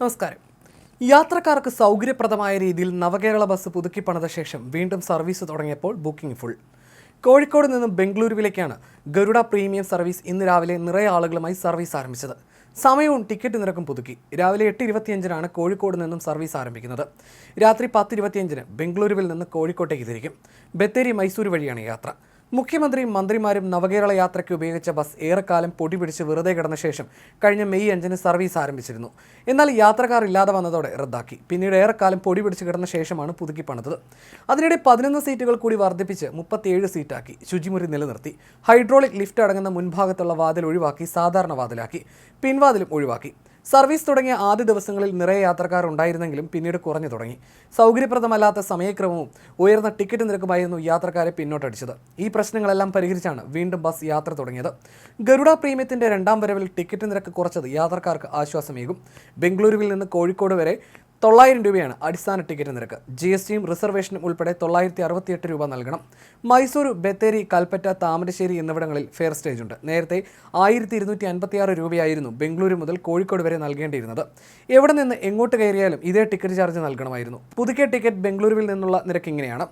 നമസ്കാരം. യാത്രക്കാർക്ക് സൗകര്യപ്രദമായ രീതിയിൽ നവകേരള ബസ് പുതുക്കി പണിത ശേഷം വീണ്ടും സർവീസ് തുടങ്ങിയപ്പോൾ ബുക്കിംഗ് ഫുൾ. കോഴിക്കോട് നിന്നും ബംഗളൂരുവിലേക്കാണ് ഗരുഡ പ്രീമിയം സർവീസ് ഇന്ന് രാവിലെ നിറയെ ആളുകളുമായി സർവീസ് ആരംഭിച്ചത്. സമയവും ടിക്കറ്റ് നിരക്കും പുതുക്കി. രാവിലെ എട്ട് ഇരുപത്തിയഞ്ചിനാണ് കോഴിക്കോട് നിന്നും സർവീസ് ആരംഭിക്കുന്നത്. രാത്രി പത്ത് ഇരുപത്തിയഞ്ചിന് ബംഗളൂരുവിൽ നിന്ന് കോഴിക്കോട്ടേക്ക് തിരിക്കും. ബത്തേരി മൈസൂർ വഴിയാണ് യാത്ര. മുഖ്യമന്ത്രിയും മന്ത്രിമാരും നവകേരള യാത്രയ്ക്ക് ഉപയോഗിച്ച ബസ് ഏറെക്കാലം പൊടി പിടിച്ച് വെറുതെ കിടന്ന ശേഷം കഴിഞ്ഞ മെയ് അഞ്ചിന് സർവീസ് ആരംഭിച്ചിരുന്നു. എന്നാൽ യാത്രക്കാർ ഇല്ലാതെ വന്നതോടെ റദ്ദാക്കി. പിന്നീട് ഏറെക്കാലം പൊടി പിടിച്ച് കിടന്ന ശേഷമാണ് പുതുക്കി പണിതത്. അതിനിടെ പതിനൊന്ന് സീറ്റുകൾ കൂടി വർദ്ധിപ്പിച്ച് മുപ്പത്തിയേഴ് സീറ്റാക്കി. ശുചിമുറി നിലനിർത്തി. ഹൈഡ്രോളിക് ലിഫ്റ്റ് അടങ്ങുന്ന മുൻഭാഗത്തുള്ള വാതിൽ ഒഴിവാക്കി സാധാരണ വാതിലാക്കി. പിൻവാതിലും ഒഴിവാക്കി. സർവീസ് തുടങ്ങിയ ആദ്യ ദിവസങ്ങളിൽ നിറയെ യാത്രക്കാർ ഉണ്ടായിരുന്നെങ്കിലും പിന്നീട് കുറഞ്ഞു തുടങ്ങി. സൗകര്യപ്രദമല്ലാത്ത സമയക്രമവും ഉയർന്ന ടിക്കറ്റ് നിരക്കുമായിരുന്നു യാത്രക്കാരെ പിന്നോട്ടടിച്ചത്. ഈ പ്രശ്നങ്ങളെല്ലാം പരിഹരിച്ചാണ് വീണ്ടും ബസ് യാത്ര തുടങ്ങിയത്. ഗരുഡ പ്രീമിയത്തിന്റെ രണ്ടാം വരവിൽ ടിക്കറ്റ് നിരക്ക് കുറച്ചത് യാത്രക്കാർക്ക് ആശ്വാസമേകും. ബംഗളൂരുവിൽ നിന്ന് കോഴിക്കോട് വരെ തൊള്ളായിരം രൂപയാണ് അടിസ്ഥാന ടിക്കറ്റ് നിരക്ക്. ജി എസ് ടിയും റിസർവേഷനും ഉൾപ്പെടെ തൊള്ളായിരത്തി അറുപത്തിയെട്ട് രൂപ നൽകണം. മൈസൂർ ബത്തേരി കൽപ്പറ്റ താമരശ്ശേരി എന്നിവിടങ്ങളിൽ ഫെയർ സ്റ്റേജ് ഉണ്ട്. നേരത്തെ ആയിരത്തി ഇരുന്നൂറ്റി അൻപത്തിയാറ് രൂപയായിരുന്നു ബംഗളൂരു മുതൽ കോഴിക്കോട് വരെ നൽകേണ്ടിയിരുന്നത്. എവിടെ നിന്ന് എങ്ങോട്ട് കയറിയാലും ഇതേ ടിക്കറ്റ് ചാർജ് നൽകണമായിരുന്നു. പുതുക്കിയ ടിക്കറ്റ് ബംഗളൂരുവിൽ നിന്നുള്ള നിരക്ക് ഇങ്ങനെയാണ്.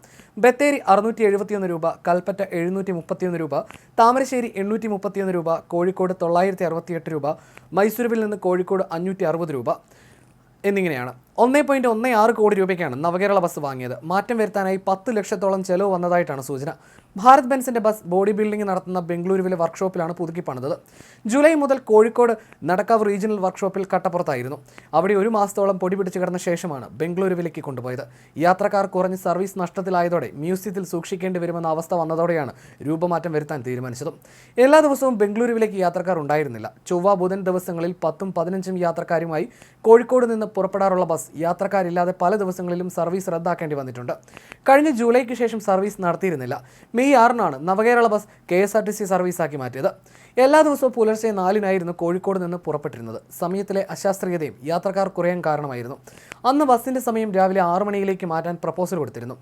ബത്തേരി അറുന്നൂറ്റി എഴുപത്തിയൊന്ന് രൂപ കൽപ്പറ്റ എഴുന്നൂറ്റി മുപ്പത്തിയൊന്ന് രൂപ താമരശ്ശേരി എണ്ണൂറ്റി മുപ്പത്തിയൊന്ന് രൂപ കോഴിക്കോട് തൊള്ളായിരത്തി അറുപത്തിയെട്ട് രൂപ മൈസൂരുവിൽ നിന്ന് കോഴിക്കോട് അഞ്ഞൂറ്റി അറുപത് രൂപ എന്നിങ്ങനെയാണ്. ഒന്നേ പോയിന്റ് ഒന്നേ ആറ് കോടി രൂപയ്ക്കാണ് നവകേരള ബസ് വാങ്ങിയത്. മാറ്റം വരുത്താനായി പത്ത് ലക്ഷത്തോളം ചെലവ് വന്നതായിട്ടാണ് സൂചന. ഭാരത് ബെൻസിന്റെ ബസ് ബോഡി ബിൽഡിംഗ് നടത്തുന്ന ബംഗളൂരുവിലെ വർക്ക്ഷോപ്പിലാണ് പുതുക്കി പണിതത്. ജൂലൈ മുതൽ കോഴിക്കോട് നടക്കാവ് റീജിയണൽ വർക്ക്ഷോപ്പിൽ കട്ടപ്പുറത്തായിരുന്നു. അവിടെ ഒരു മാസത്തോളം പൊടി പിടിച്ചു കിടന്ന ശേഷമാണ് ബംഗളൂരുവിലേക്ക് കൊണ്ടുപോയത്. യാത്രക്കാർ കുറഞ്ഞ് സർവീസ് നഷ്ടത്തിലായതോടെ മ്യൂസിയത്തിൽ സൂക്ഷിക്കേണ്ടി വരുമെന്ന അവസ്ഥ വന്നതോടെയാണ് രൂപമാറ്റം വരുത്താൻ തീരുമാനിച്ചത്. എല്ലാ ദിവസവും ബംഗളൂരുവിലേക്ക് യാത്രക്കാർ ഉണ്ടായിരുന്നില്ല. ചൊവ്വ ബുധൻ ദിവസങ്ങളിൽ പത്തും പതിനഞ്ചും യാത്രക്കാരുമായി കോഴിക്കോട് നിന്ന് പുറപ്പെടാറുള്ള ബസ് യാത്രക്കാരില്ലാതെ പല ദിവസങ്ങളിലും സർവീസ് റദ്ദാക്കേണ്ടി വന്നിട്ടുണ്ട്. കഴിഞ്ഞ ജൂലൈക്ക് ശേഷം സർവീസ് നടത്തിയിരുന്നില്ല. മെയ് ആറിനാണ് Navakerala bus K S R T C സർവീസാക്കി മാറ്റിയത്. എല്ലാ ദിവസവും പുലർച്ചെ നാലിനായിരുന്നു കോഴിക്കോട് നിന്ന് പുറപ്പെട്ടിരുന്നത്. സമയത്തിലെ അശാസ്ത്രീയതയും യാത്രക്കാർ കുറയാൻ കാരണമായിരുന്നു. അന്ന് ബസിന്റെ സമയം രാവിലെ ആറു മണിയിലേക്ക് മാറ്റാൻ പ്രപ്പോസൽ കൊടുത്തിരുന്നു.